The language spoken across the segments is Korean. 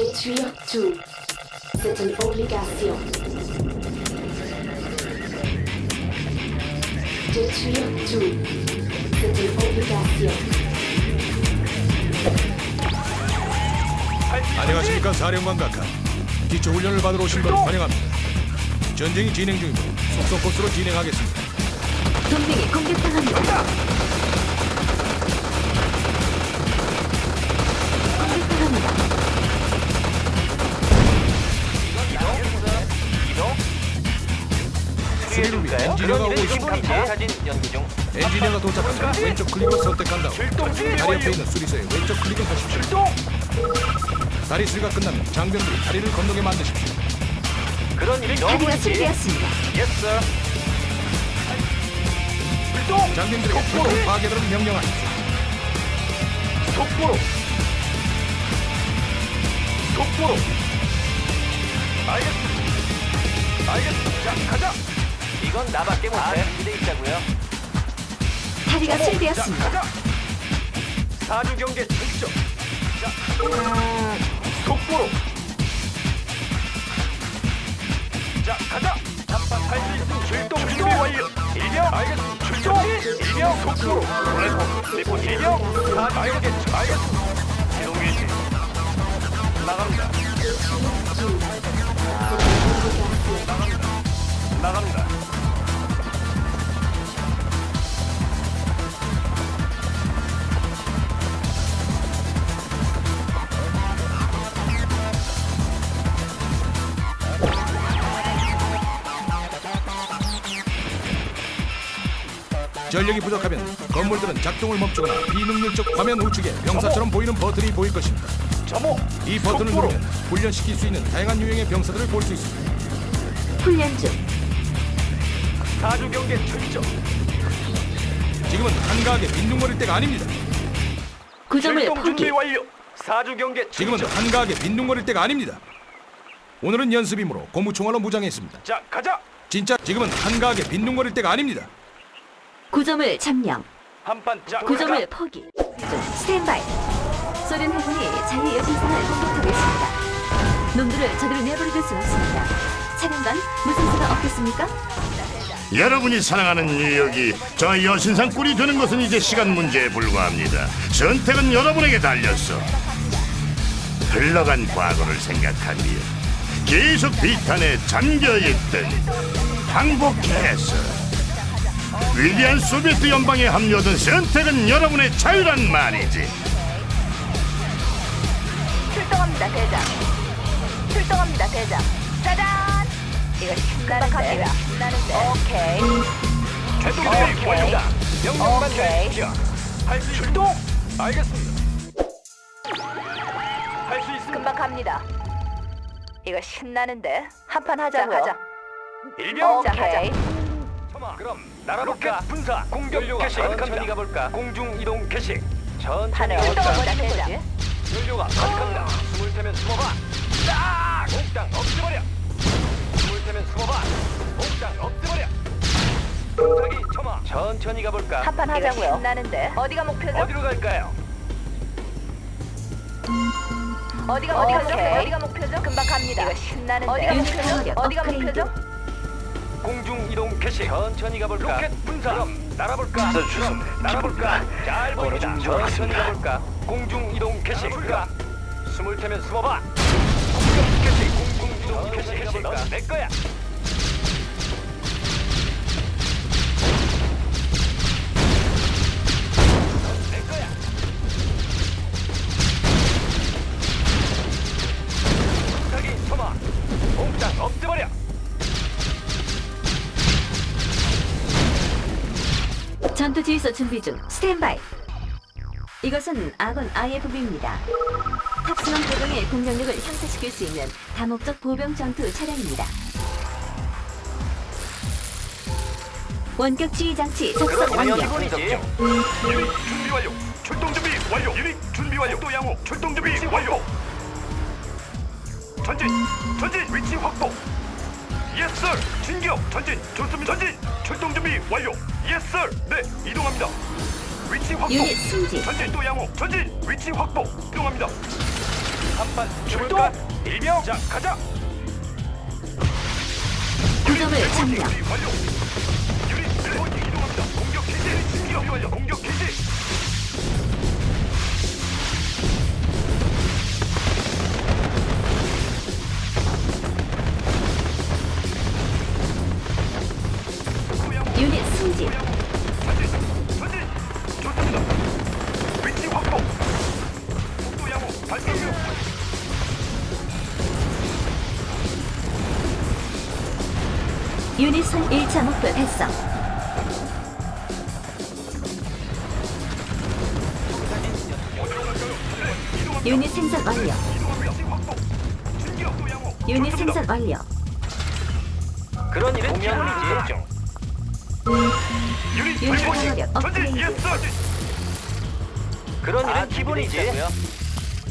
Détruire tout. C'est une obligation. Détruire tout. C'est une obligation. 안녕하십니까 사령관 각하 기초 훈련을 받으러 오신 걸 환영합니다 전쟁이 진행 중이므로 속속 코스로 진행하겠습니다 동맹이. 공격당합니다. 해 엔지니어가 오고 있습니다 사진 연구 중. 엔지니어가 도착하면 왼쪽 클릭을 선택한 다음 다리 옆에 있는 수리소에 왼쪽 클릭을 하십시오 다리 수리가 끝나면 장병들이 다리를 건너게 만드십시오 그런 일이 너무 다리가. 준비되었습니다. Yes, sir. 출동. 장병들에게 출동 파괴들을 명령하십시오 속보로. 속보로. 알겠습니다. 알겠습니다. 자, 가자. 이건 나밖에 못해. 준비돼 있자고요. 다리가 자. 가자. 사주 경계 출정. 자, 속보로. 자, 가자. 한판 할수 있으면 출동 준비 완료. 일병 알겠습니다. 출동. 일병 속보로. 그래서 리본 일병. 다 알겠습니다. 알겠습니다. 이동 위치. 나갑니다. 나갑니다. 전력이 부족하면 건물들은 작동을 멈추거나 비능률적 화면 우측에 병사처럼 보이는 버튼이 보일 것입니다 점호. 이 버튼을 속보로. 누르면 훈련시킬 수 있는 다양한 유형의 병사들을 볼 수 있습니다 훈련 중. 사주 경계 출정. 지금은 한가하게 빈둥거릴 때가 아닙니다 구점을 출동 준비 포기. 완료. 사주 경계 지금은 출정. 한가하게 빈둥거릴 때가 아닙니다. 오늘은 연습이므로 고무총알로 무장했습니다. 자, 가자. 진짜 지금은 한가하게 빈둥거릴 때가 아닙니다. 구점을 점령. 한판 자. 구점을 포기. 스탠바이. 소련 해군이 자유의 여신상을 공격하고 있습니다. 놈들을 저들을 내버려둘 수 없습니다. 차량관 무슨 수가 없겠습니까? 여러분이 사랑하는 뉴욕이 저 여신상 꿀이 되는 것은 이제 시간 문제에 불과합니다. 선택은 여러분에게 달렸어. 흘러간 과거를 생각하며 계속 비탄에 잠겨있든 항복해서 위대한 소비에트 연방에 합류하던 선택은 여러분의 자유란 말이지. 출동합니다 대장 출동합니다 대장 짜잔 이거 신나는데 신나는데 오케이 오케이. 준비 완료다. 명령만 오케이. 할수 출동. 알겠습니다. 할 수 있습니다. 금방 갑니다 이거 신나는데 한판 하자고요 가자. 일병 자 오케이 그럼 날아볼까? 분사 공격 개시. 천천히 가볼까? 공중 이동 개시. 천천히 판을 가볼까? 출동합니다 대장 연료가 가득합니다. 숨을 테면 숨어봐. 딱! 몽땅 없애버려. 숨을 테면 숨어봐. 몽땅 없애버려. 분사기 첨아. 천천히 가볼까? 한판 하자고요 신나는데 어디가 목표죠? 어디로 갈까요? 어디가 목표죠? 어디가 목표죠? 금방 갑니다 이거 신나는데 어디가 목표죠? 타격 어디가 업그레이드. 목표죠? 공중 이동 개시. 천천히 가볼까? 로켓 분사. 그럼 날아볼까? 그럼 날아볼까? 잘 보입니다. 천천히 가볼까? 공중 이동 개시. 가 숨을 테면 숨어봐. 공중 개시. 공중 이동 개시. 개시. 넌내 거야. 전투 지휘소 준비 중. 스탠바이. 이것은 아건 IFB입니다. 탑승한 보병의 공격력을 향상시킬 수 있는 다목적 보병 전투 차량입니다. 원격 지휘 장치 작동 완료. 기본이지. 유닛 준비 완료. 출동 준비 완료. 유닛 준비 완료. 또 양호. 출동 준비 완료. 전진. 전진. 위치 확보. 예스 썰. 진격. 전진. 좋습니다. 전진. 출동 준비 완료. 예스 썰. 네. 이동합니다. 위치 확보. 전진 또 양호. 전진. 위치 확보. 이동합니다. 한판 출동. 일병. 자 가자. 구점을 점령. 완료. 유닛 일본 이동합니다. 공격 개시. 공격 완료. 공격 개시. 유닛선 1차 목표 달성. 유닛 생산 완료. 유닛 생산 완료. 그런 일은 기본이지. 유닛 유닛. 방어력 전진. 업그레이드. 예스. 그런 일은 기본이지.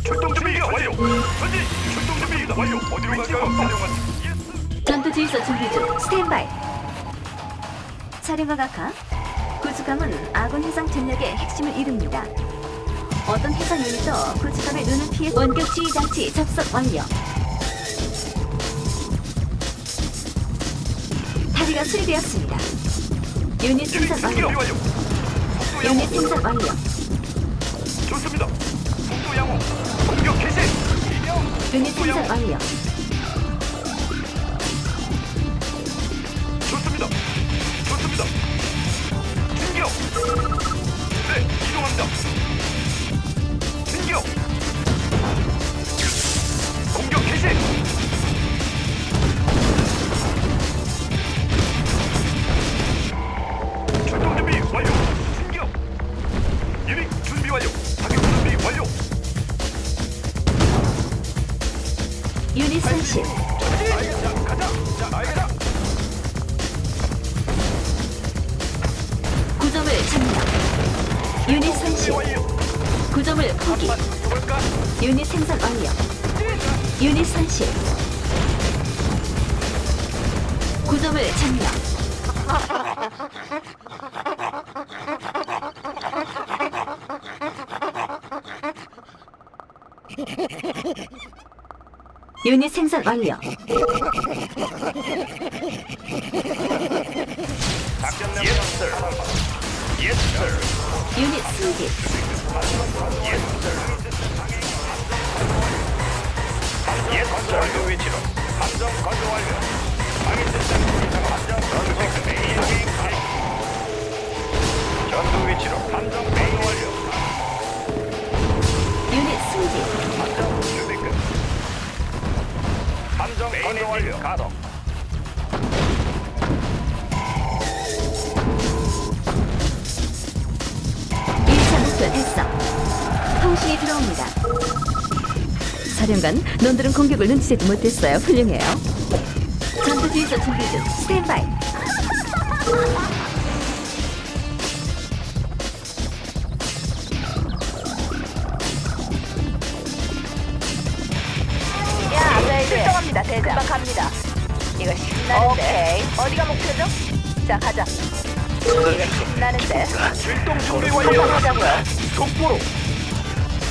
출동 준비 완료. 전진. 출동 준비 완료. 어디로 갈까요? 전투 질서 준비 중. 스탠바이. 사령관 각하. 구축함은 아군 해상 전략의 핵심을 이룹니다. 어떤 해상 유닛도 구축함의 눈을 피해 원격 지휘 장치 접속 완료. 다리가 수리되었습니다. 유닛 생산 완료. 유닛 생산 완료. 좋습니다. 속도 양호. 공격 개시. 유닛 생산 완료. 네, 이동합니다. 진격. 공격 개시. 출동 준비 완료. 진격. 유닛 준비 완료. 타격 준비 완료. 유닛 손실. 알겠다. 가자. 자, 알겠다. 점령. 유닛 손실. 구점을 포기. 유닛 생산 완료. 유닛 손실. 구점을 점령. 유닛 생산 완료. 유닛 승진. Yes, sir. 전투 위치로. 함정 건조 완료. 방위 시스템 이상 함정 전투 메인 게임 가동. 전투 위치로. 함정 건조 완료. 유닛 승진. 함정 준비 끝. 함정 건조 완료. 가동. 통신이 들어옵니다. 사령관, 놈들은 공격을 눈치채지 못했어요. 훌륭해요. 전투 뒤에서 준비 중. 스탠바이. 야, 네, 출동합니다, 대장. 금방 갑니다. 이거 신나는데. 오케이. 어디가 목표죠? 자, 가자. 이거 신나는데. 출동 준비 완료. 하자고요. 속보로.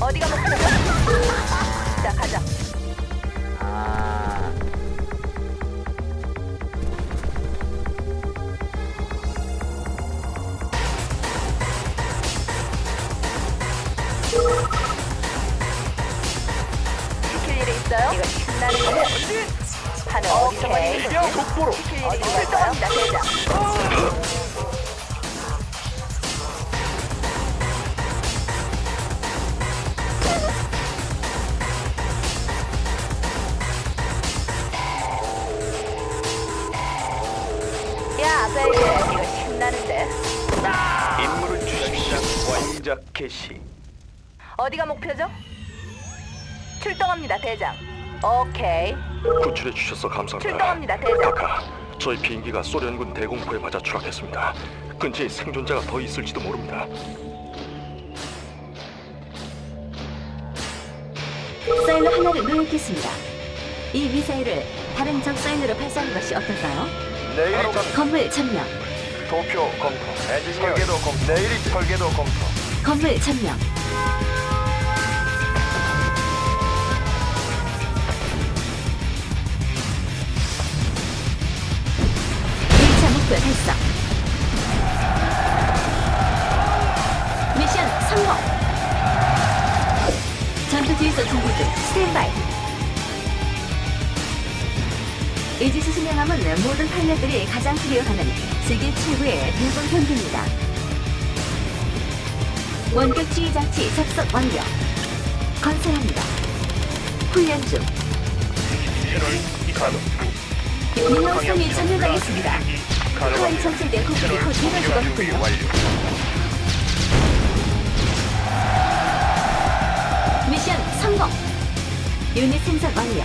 어디가 목표죠? 자, 가자. 시킬 일이 있어요? 이거 신나는데. 하늘 어디서 오케이. 속보로. 시킬 일이 출동합니다, 대장. 개시. 어디가 목표죠? 출동합니다, 대장. 오케이. 구출해 주셔서 감사합니다. 출동합니다, 대장. 카카, 저희 비행기가 소련군 대공포에 맞아 추락했습니다. 근처에 생존자가 더 있을지도 모릅니다. 사일러 하나를 노획했습니다. 이 미사일을 다른 적 사일러로 발사하는 것이 어떨까요? 내일이 건물 점령, 도표 검토. 설계도 검토. 내일이 설계도 검토. 건물 점령. 1차 목표 달성. 미션 성공. 전투 뒤에서 준비 중. 스탠바이. 이지스 수명함은 모든 파일럿들이 가장 필요하는 세계 최고의 일본 경기입니다. 원격 지휘 장치 접속 완료. 건설합니다. 훈련 중. 민원성이 점령당했습니다. 하와이 정찰대 국들이 곧 이뤄질 것 같군요. 미션 성공. 유닛 생산 완료.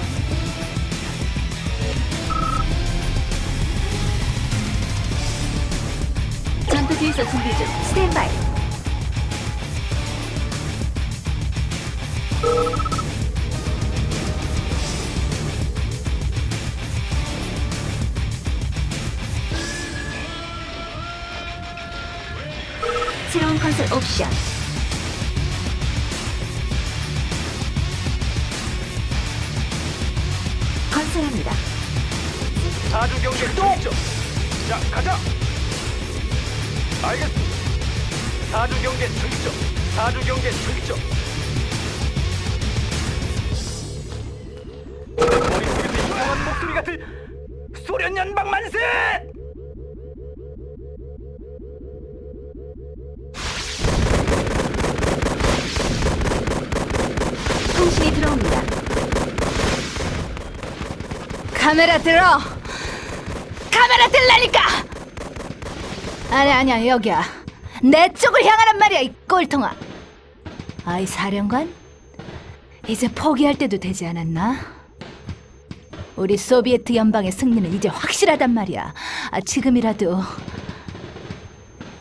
전투 뒤에서 준비 중. 스탠바이. 새로운 건설 옵션. 건설합니다. 사주 경계 출동. 자, 가자. 알겠습니다. 사주 경계 출정. 사주 경계 출정. 머릿속에서 이상한 목소리 같은 소련 연방 만세! 카메라 들어. 카메라 들라니까. 아니 아니야 여기야. 내 쪽을 향하란 말이야 이 꼴통아. 아이 사령관, 이제 포기할 때도 되지 않았나? 우리 소비에트 연방의 승리는 이제 확실하단 말이야. 아, 지금이라도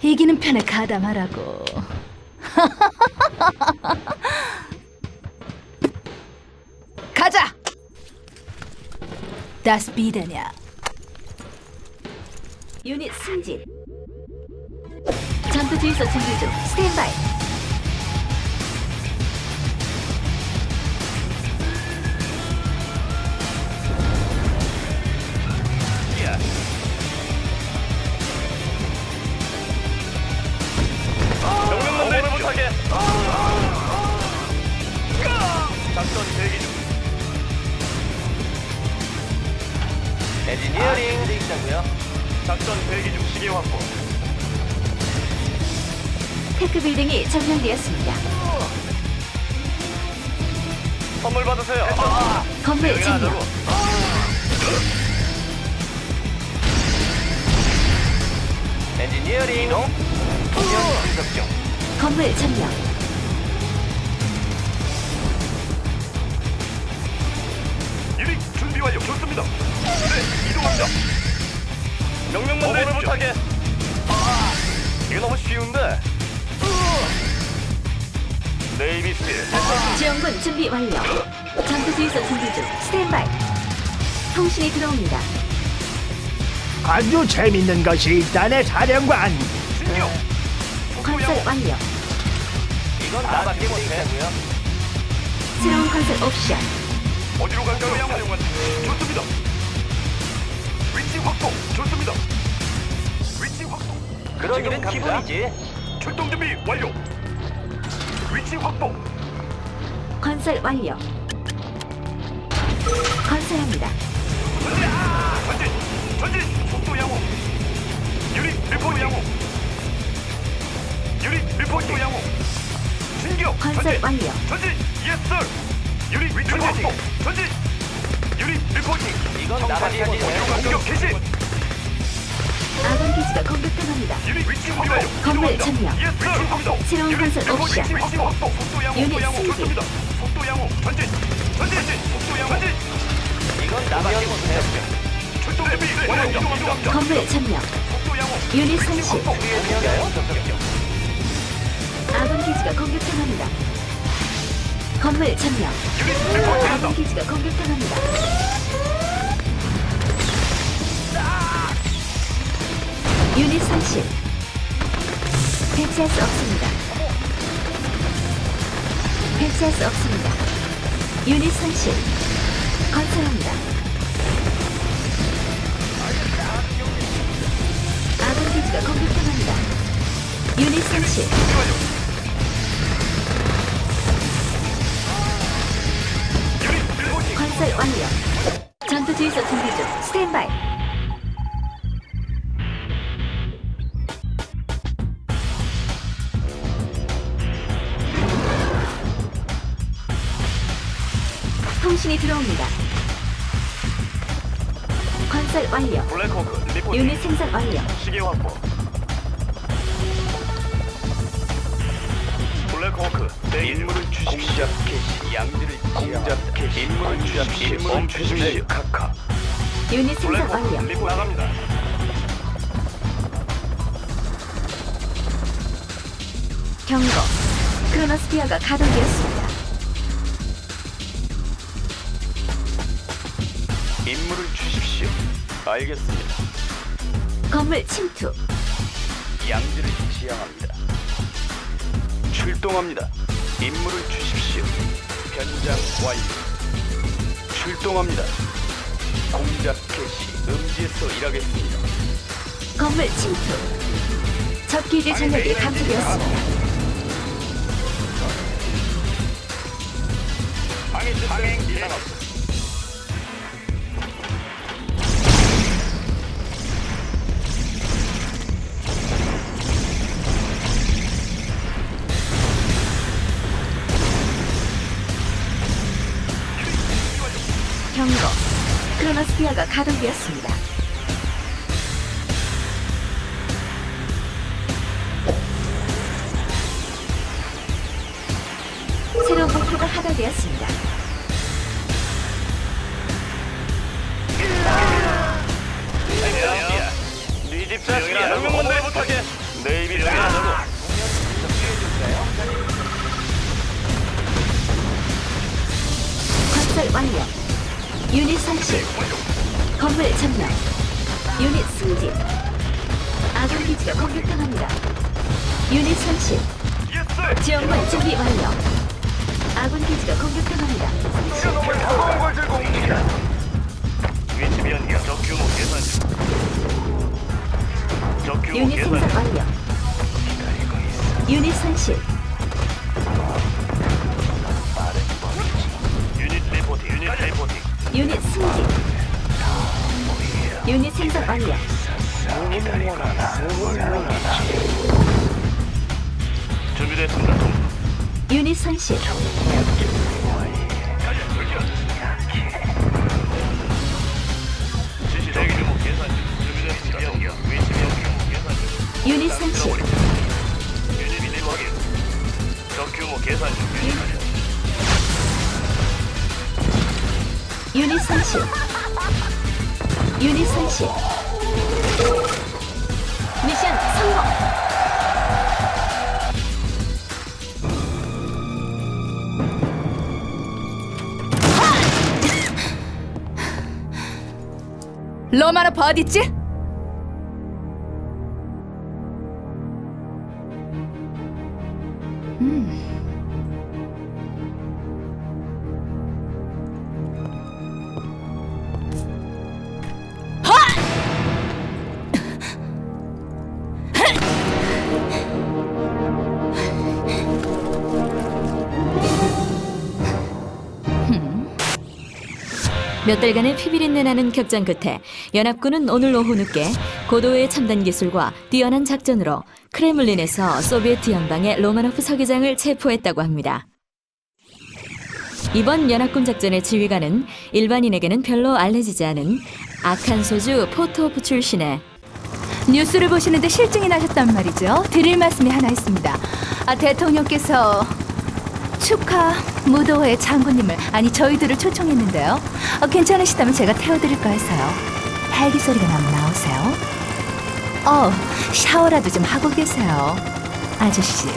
이기는 편에 가담하라고. Das Bieder냐. 유닛 승진. 전투 뒤에서 준비 중. 스탠바이. 엔지니어링 돼 있다고요? 작전 대기 중 시계 확보. 테크 빌딩이 점령되었습니다. 선물 받으세요. 건물 점령. 엔지니어링. 공연 분석 중. 건물 점령. 유닛 준비 완료. 좋습니다. 네, 명령만 내리 못하게. 이거 너무 쉬운데. 네이비스. 지원군 준비 완료. 전투 뒤에서 준비 중. 스탠바이. 통신이 들어옵니다. 아주 재밌는 것이 있다네 사령관 진격. 건설 완료. 이건 나밖에 못해. 새로운 건설 옵션. 어디로 갈까요, 사령관? 좋습니다. 위치 확보. 좋습니다. 위치 확보. 그런 일은 기본이지. 출동 준비 완료. 위치 확보. 건설 완료. 건설합니다. 전진. 전진. 속도 양호. 유닛 리포트 양호. 유닛 리포트 양호. 진격. 건설 전진. 완료. 전진. 예스 서 유닛 리포트 확보. 전진. 유닛 리포팅. 이건 나밖에 못해. 공격 개시. 아군 기지가 공격당합니다. 건물 점령. 새로운 건설 옵션. 유닛 승진. 이건 나밖에 못해. 건물 점령. 유닛 손실. 아군 기지가 공격당합니다. 건물 점령. 아군 기지가 공격당합니다. 유닛 30. 배치할 수 없습니다. 배치할 수 없습니다. 유닛 30. 건설합니다. 아군 기지가 공격당합니다. 유닛 30. 건설 완료. 전투 주의소 준비 중. 스탠바이. 통신이 들어옵니다. 건설 완료. 블랙호크 리포트 유닛 생산 완료. 시계 확보. 블랙호크 내 인물을 주십시오. 공작 개시 양들을 공작 주십시오. 멈추십시오. 카카. 유닛 완료. 나갑니다. 경고. 크로노스피어가 가동되었습니다. 인물을 주십시오. 알겠습니다. 건물 침투. 양지를 지향합니다. 출동합니다. 임무를 주십시오. 변장 완료. 출동합니다. 공작 개시 음지에서 일하겠습니다. 건물 침투. 적 기지 전력이 감소되었습니다. 항행 이상 없 경고. 크로노스피어가 가동되었습니다. 새로운 목표가 하달되었습니다. 네집 자식이야. 명령만 못하게. 완료. 유닛 손실. 건물 점령. 유닛 승진. 아군 기지가 공격당합니다. 유닛 손실. 지원관 준비 완료. 아군 기지가 공격당합니다. 위치 변경. 적 규모 계산 중. 유닛 생산 중. 완료. 유닛. 유닛 유닛 승진. 유닛 생산 완료. 준비됐습니다. 유닛 손실. 지시 대기 규모 계산 중. 준비됐습니다. 변경. 위치 변경. 계산 중. 유닛 손실. 유닛. 확인. 적 규모 계산 중. 손실. 유닛 손실. 미션 성공. 로마노프 어딨지? 몇 달간의 피비린내 나는 격전 끝에 연합군은 오늘 오후 늦게 고도의 첨단 기술과 뛰어난 작전으로 크레물린에서 소비에트 연방의 로마노프 서기장을 체포했다고 합니다. 이번 연합군 작전의 지휘관은 일반인에게는 별로 알려지지 않은 아칸 소주 포트오프 출신의 뉴스를 보시는데 실증이 나셨단 말이죠. 드릴 말씀이 하나 있습니다. 아, 대통령께서 축하 무도회 장군님을 아니 저희들을 초청했는데요. 어, 괜찮으시다면 제가 태워드릴까 해서요. 헬기 소리가 나면 나오세요. 어, 샤워라도 좀 하고 계세요. 아저씨.